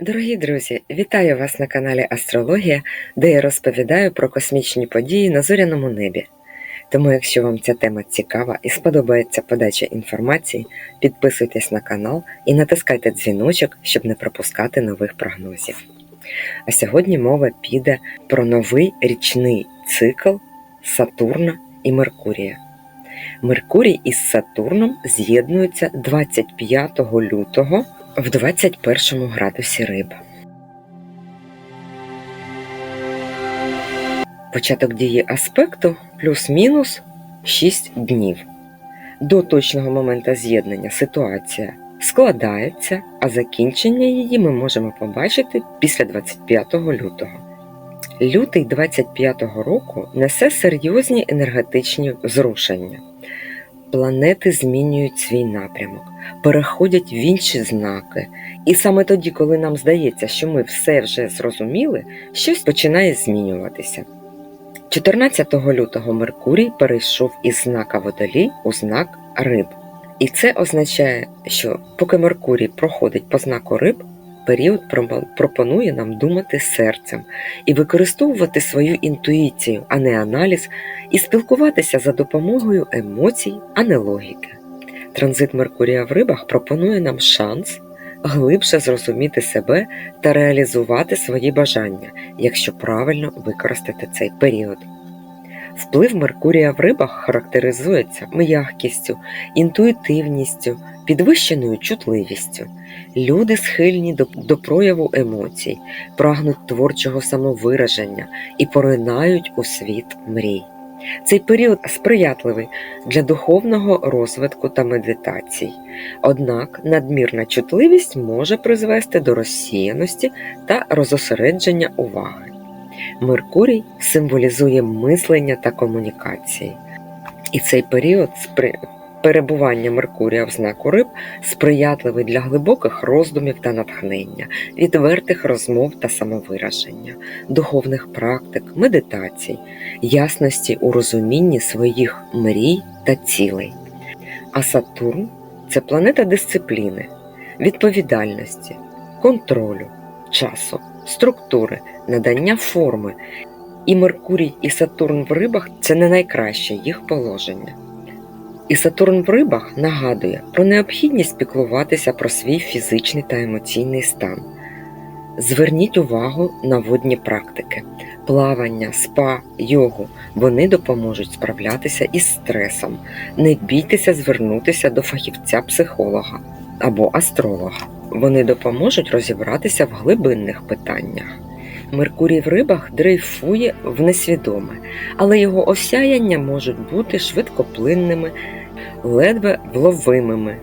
Дорогі друзі, вітаю вас на каналі Астрологія, де я розповідаю про космічні події на зоряному небі. Тому, якщо вам ця тема цікава і сподобається подача інформації, підписуйтесь на канал і натискайте дзвіночок, щоб не пропускати нових прогнозів. А сьогодні мова піде про новий річний цикл Сатурна і Меркурія. Меркурій із Сатурном з'єднуються 25 лютого в 21 градусі риб. Початок дії аспекту плюс-мінус 6 днів. До точного моменту з'єднання ситуація складається, а закінчення її ми можемо побачити після 25 лютого. Лютий 25-го року несе серйозні енергетичні зрушення. Планети змінюють свій напрямок, переходять в інші знаки. І саме тоді, коли нам здається, що ми все вже зрозуміли, щось починає змінюватися. 14 лютого Меркурій перейшов із знака Водолій у знак Риб. І це означає, що поки Меркурій проходить по знаку Риб, період пропонує нам думати серцем і використовувати свою інтуїцію, а не аналіз, і спілкуватися за допомогою емоцій, а не логіки. Транзит Меркурія в рибах пропонує нам шанс глибше зрозуміти себе та реалізувати свої бажання, якщо правильно використати цей період. Вплив Меркурія в рибах характеризується м'якістю, інтуїтивністю, підвищеною чутливістю. Люди схильні до, до прояву емоцій, прагнуть творчого самовираження і поринають у світ мрій. Цей період сприятливий для духовного розвитку та медитацій, однак надмірна чутливість може призвести до розсіяності та розосередження уваги. Меркурій символізує мислення та комунікації, і цей період перебування Меркурія в знаку риб сприятливий для глибоких роздумів та натхнення, відвертих розмов та самовираження, духовних практик, медитацій, ясності у розумінні своїх мрій та цілей. А Сатурн це планета дисципліни, відповідальності, контролю, часу, структури, надання форми. І Меркурій і Сатурн в рибах це не найкраще їх положення. І Сатурн в рибах нагадує про необхідність піклуватися про свій фізичний та емоційний стан. Зверніть увагу на водні практики, плавання, спа, йогу. Вони допоможуть справлятися із стресом. Не бійтеся звернутися до фахівця-психолога або астролога. Вони допоможуть розібратися в глибинних питаннях. Меркурій в рибах дрейфує в несвідоме, але його осяяння можуть бути швидкоплинними, ледве вловимими.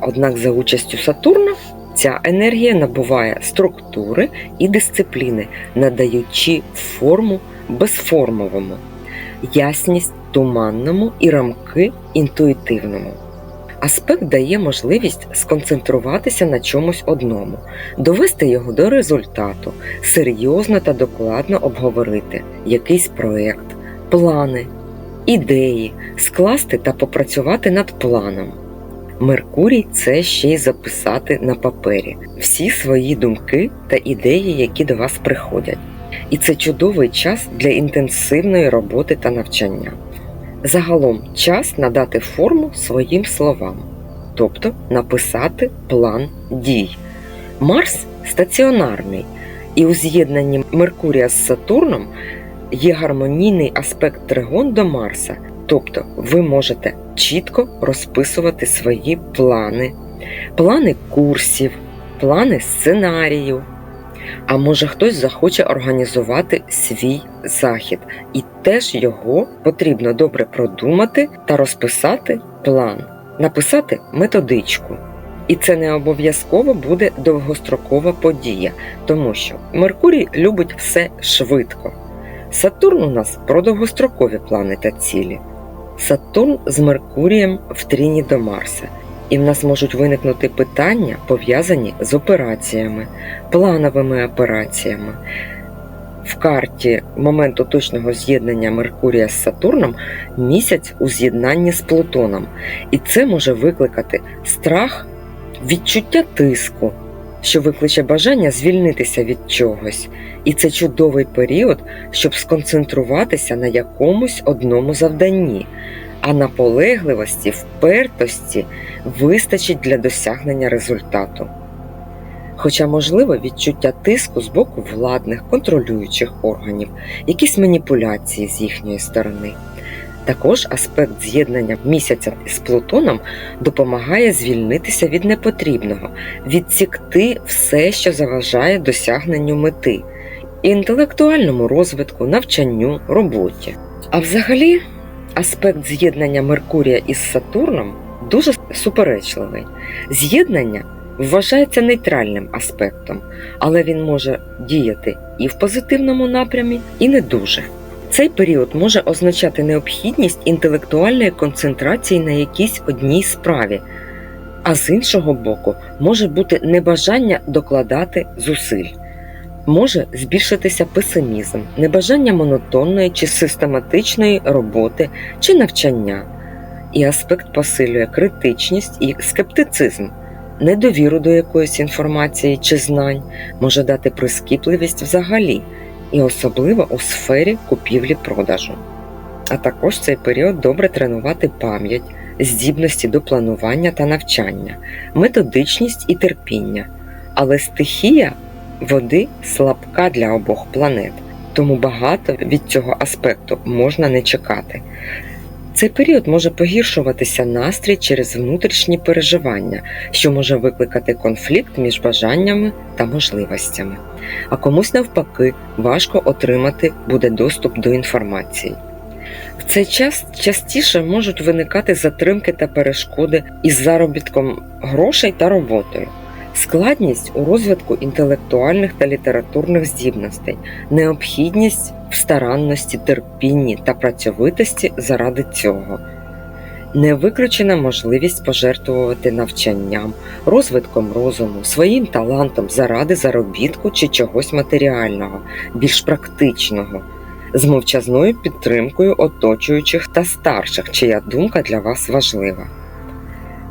Однак за участю Сатурна ця енергія набуває структури і дисципліни, надаючи форму безформовому, ясність туманному і рамки інтуїтивному. Аспект дає можливість сконцентруватися на чомусь одному, довести його до результату, серйозно та докладно обговорити якийсь проєкт, плани, ідеї, скласти та попрацювати над планом. Меркурій це ще й записати на папері всі свої думки та ідеї, які до вас приходять. І це чудовий час для інтенсивної роботи та навчання. Загалом час надати форму своїм словам, тобто написати план дій. Марс стаціонарний, і у з'єднанні Меркурія з Сатурном є гармонійний аспект тригон до Марса, тобто ви можете чітко розписувати свої плани, плани курсів, плани сценарію. А може хтось захоче організувати свій захід, і теж його потрібно добре продумати та розписати план, написати методичку. І це не обов'язково буде довгострокова подія, тому що Меркурій любить все швидко. Сатурн у нас про довгострокові плани та цілі. Сатурн з Меркурієм в тріні до Марса. І в нас можуть виникнути питання, пов'язані з операціями, плановими операціями. В карті моменту точного з'єднання Меркурія з Сатурном місяць у з'єднанні з Плутоном, і це може викликати страх, відчуття тиску, що викличе бажання звільнитися від чогось, і це чудовий період, щоб сконцентруватися на якомусь одному завданні, а наполегливості, впертості вистачить для досягнення результату. Хоча, можливо, відчуття тиску з боку владних, контролюючих органів, якісь маніпуляції з їхньої сторони. Також аспект з'єднання місяця з Плутоном допомагає звільнитися від непотрібного, відсікти все, що заважає досягненню мети, інтелектуальному розвитку, навчанню, роботі. А взагалі, аспект з'єднання Меркурія із Сатурном дуже суперечливий. З'єднання вважається нейтральним аспектом, але він може діяти і в позитивному напрямі, і не дуже. Цей період може означати необхідність інтелектуальної концентрації на якійсь одній справі, а з іншого боку, може бути небажання докладати зусиль. Може збільшитися песимізм, небажання монотонної чи систематичної роботи чи навчання, і аспект посилює критичність і скептицизм, недовіру до якоїсь інформації чи знань, може дати прискіпливість взагалі і особливо у сфері купівлі-продажу. А також цей період добре тренувати пам'ять, здібності до планування та навчання, методичність і терпіння. Але стихія води слабка для обох планет, тому багато від цього аспекту можна не чекати. Цей період може погіршуватися настрій через внутрішні переживання, що може викликати конфлікт між бажаннями та можливостями. А комусь навпаки важко отримати буде доступ до інформації. В цей час частіше можуть виникати затримки та перешкоди із заробітком грошей та роботою, складність у розвитку інтелектуальних та літературних здібностей, необхідність в старанності, терпінні та працьовитості заради цього. Не виключена можливість пожертвувати навчанням, розвитком розуму, своїм талантом заради заробітку чи чогось матеріального, більш практичного, з мовчазною підтримкою оточуючих та старших, чия думка для вас важлива.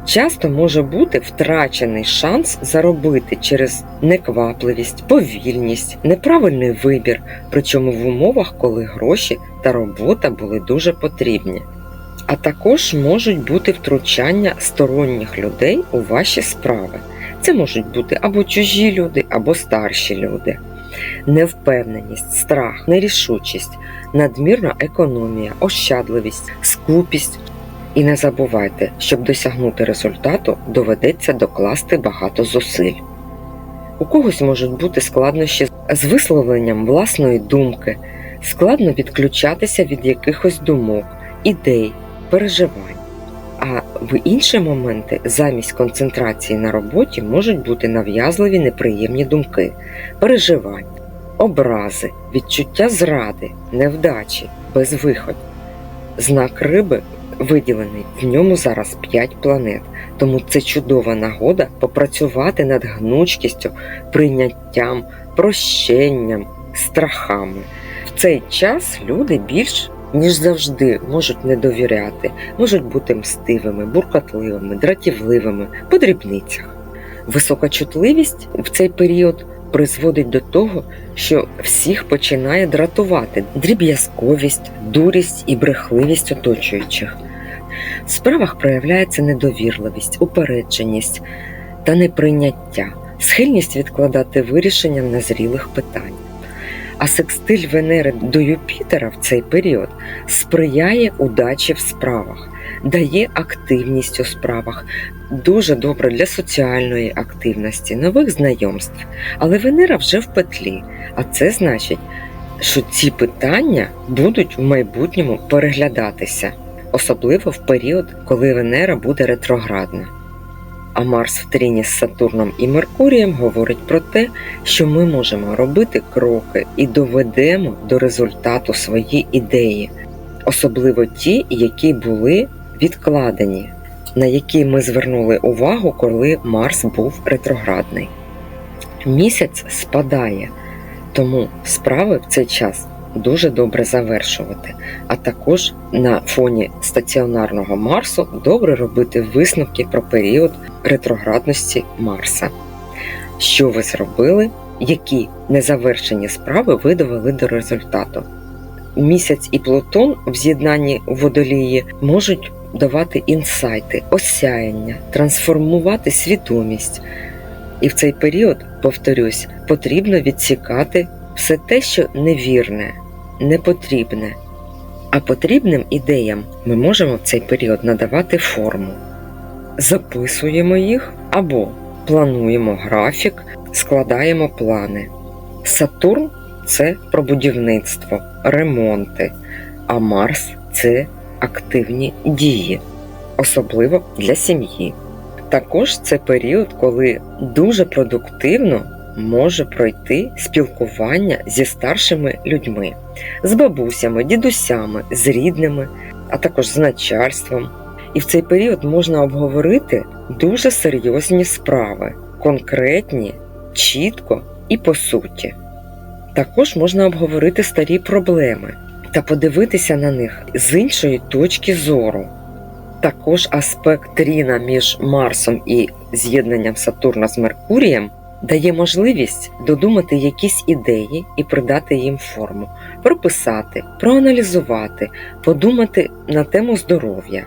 Часто може бути втрачений шанс заробити через неквапливість, повільність, неправильний вибір, причому в умовах, коли гроші та робота були дуже потрібні. А також можуть бути втручання сторонніх людей у ваші справи. Це можуть бути або чужі люди, або старші люди. Невпевненість, страх, нерішучість, надмірна економія, ощадливість, скупість. І не забувайте, щоб досягнути результату, доведеться докласти багато зусиль. У когось можуть бути складнощі з висловленням власної думки, складно відключатися від якихось думок, ідей, переживань. А в інші моменти замість концентрації на роботі можуть бути нав'язливі неприємні думки, переживання, образи, відчуття зради, невдачі, безвиходь. Знак риби виділений в ньому зараз 5 планет, тому це чудова нагода попрацювати над гнучкістю, прийняттям, прощенням, страхами. В цей час люди більш ніж завжди можуть не довіряти, можуть бути мстивими, буркотливими, дратівливими по дрібницях. Висока чутливість в цей період призводить до того, що всіх починає дратувати дріб'язковість, дурість і брехливість оточуючих. В справах проявляється недовірливість, упередженість та неприйняття, схильність відкладати вирішення незрілих питань. А секстиль Венери до Юпітера в цей період сприяє удачі в справах, дає активність у справах, дуже добре для соціальної активності, нових знайомств. Але Венера вже в петлі, а це значить, що ці питання будуть в майбутньому переглядатися, особливо в період, коли Венера буде ретроградна. А Марс в тріні з Сатурном і Меркурієм говорить про те, що ми можемо робити кроки і доведемо до результату свої ідеї, особливо ті, які були відкладені, на які ми звернули увагу, коли Марс був ретроградний. Місяць спадає, тому справи в цей час дуже добре завершувати, а також на фоні стаціонарного Марсу добре робити висновки про період ретроградності Марса. що ви зробили, які незавершені справи ви довели до результату. Місяць і Плутон в з'єднанні водолії можуть давати інсайти, осяяння, трансформувати свідомість. І в цей період, повторюсь, потрібно відсікати все те, що невірне, непотрібне. А потрібним ідеям ми можемо в цей період надавати форму. Записуємо їх або плануємо графік, складаємо плани. Сатурн це про будівництво, ремонти, а Марс це активні дії, особливо для сім'ї. Також це період, коли дуже продуктивно може пройти спілкування зі старшими людьми, з бабусями, дідусями, з рідними, а також з начальством. І в цей період можна обговорити дуже серйозні справи, конкретні, чітко і по суті. Також можна обговорити старі проблеми та подивитися на них з іншої точки зору. Також аспект Тріна між Марсом і з'єднанням Сатурна з Меркурієм дає можливість додумати якісь ідеї і придати їм форму, прописати, проаналізувати, подумати на тему здоров'я.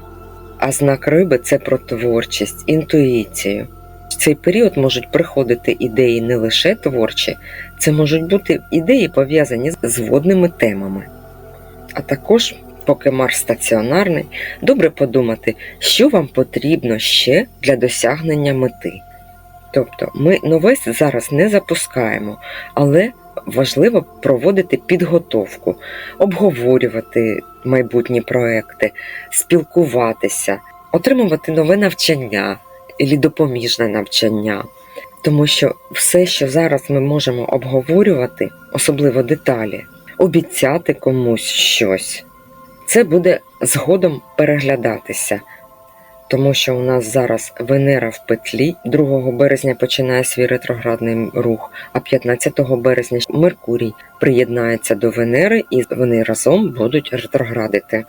А знак риби це про творчість, інтуїцію. В цей період можуть приходити ідеї не лише творчі, це можуть бути ідеї пов'язані з водними темами. А також, поки Марс стаціонарний, добре подумати, що вам потрібно ще для досягнення мети. Тобто ми новес зараз не запускаємо, але важливо проводити підготовку, обговорювати майбутні проекти, спілкуватися, отримувати нове навчання і допоміжне навчання. Тому що все, що зараз ми можемо обговорювати, особливо деталі, обіцяти комусь щось, це буде згодом переглядатися. Тому що у нас зараз Венера в петлі 2 березня починає свій ретроградний рух, а 15 березня Меркурій приєднається до Венери і вони разом будуть ретроградити.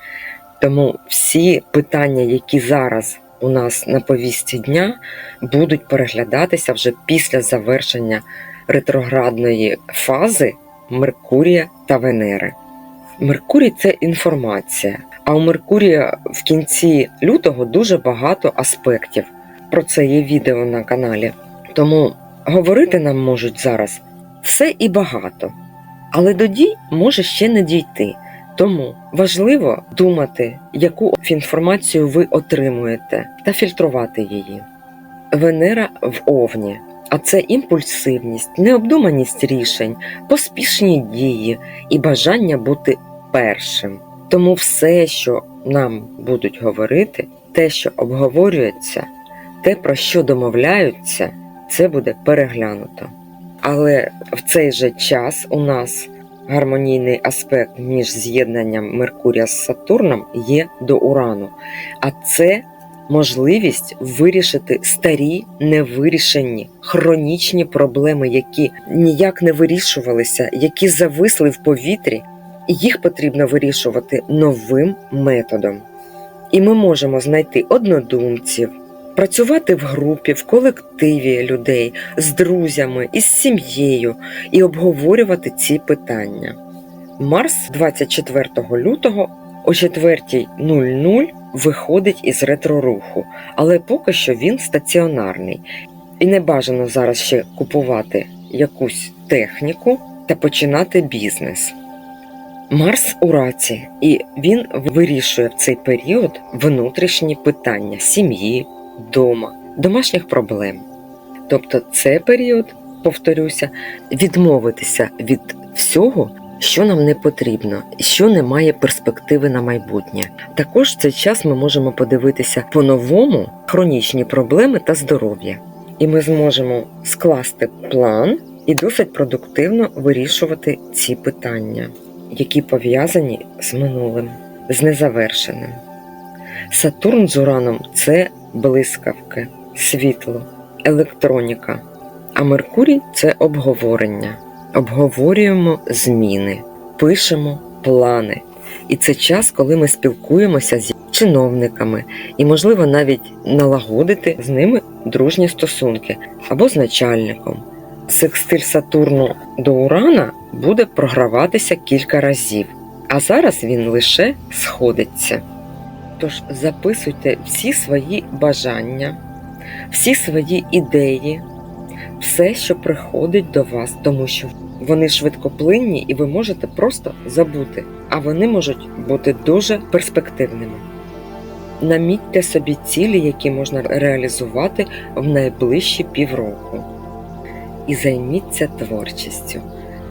Тому всі питання, які зараз у нас на повістці дня, будуть переглядатися вже після завершення ретроградної фази Меркурія та Венери. Меркурій це інформація. А у Меркурія в кінці лютого дуже багато аспектів. Про це є відео на каналі. Тому говорити нам можуть зараз все і багато. Але до дій може ще не дійти. Тому важливо думати, яку інформацію ви отримуєте, та фільтрувати її. Венера в Овні, а це імпульсивність, необдуманість рішень, поспішні дії і бажання бути першим. Тому все, що нам будуть говорити, те, що обговорюється, те, про що домовляються, це буде переглянуто. Але в цей же час у нас гармонійний аспект між з'єднанням Меркурія з Сатурном є до Урану, а це можливість вирішити старі невирішені хронічні проблеми, які ніяк не вирішувалися, які зависли в повітрі їх потрібно вирішувати новим методом. І ми можемо знайти однодумців, працювати в групі, в колективі людей, з друзями, із сім'єю і обговорювати ці питання. Марс 24 лютого о 4.00 виходить із ретроруху, але поки що він стаціонарний. І не бажано зараз ще купувати якусь техніку та починати бізнес. Марс у раці, і він вирішує в цей період внутрішні питання сім'ї, дома, домашніх проблем. Тобто, це період, повторюся, відмовитися від всього, що нам не потрібно, що не має перспективи на майбутнє. Також в цей час ми можемо подивитися по-новому хронічні проблеми та здоров'я, і ми зможемо скласти план і досить продуктивно вирішувати ці питання які пов'язані з минулим, з незавершеним. Сатурн з Ураном це блискавки, світло, електроніка, а Меркурій це обговорення. Обговорюємо зміни, пишемо плани. І це час, коли ми спілкуємося з чиновниками і, можливо, навіть налагодити з ними дружні стосунки або з начальником, секстиль Сатурну до Урана буде програватися кілька разів, а зараз він лише сходиться. Тож записуйте всі свої бажання, всі свої ідеї, все, що приходить до вас, тому що вони швидкоплинні і ви можете просто забути, а вони можуть бути дуже перспективними. Намітьте собі цілі, які можна реалізувати в найближчі півроку. І займіться творчістю.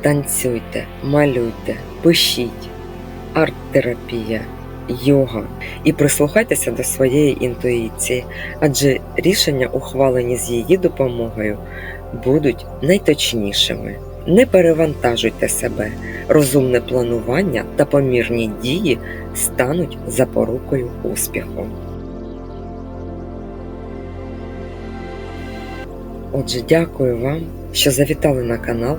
Танцюйте, малюйте, пишіть, арт-терапія, йога. І прислухайтеся до своєї інтуїції, адже рішення, ухвалені з її допомогою, будуть найточнішими. Не перевантажуйте себе, розумне планування та помірні дії стануть запорукою успіху. Отже, дякую вам, що завітали на канал.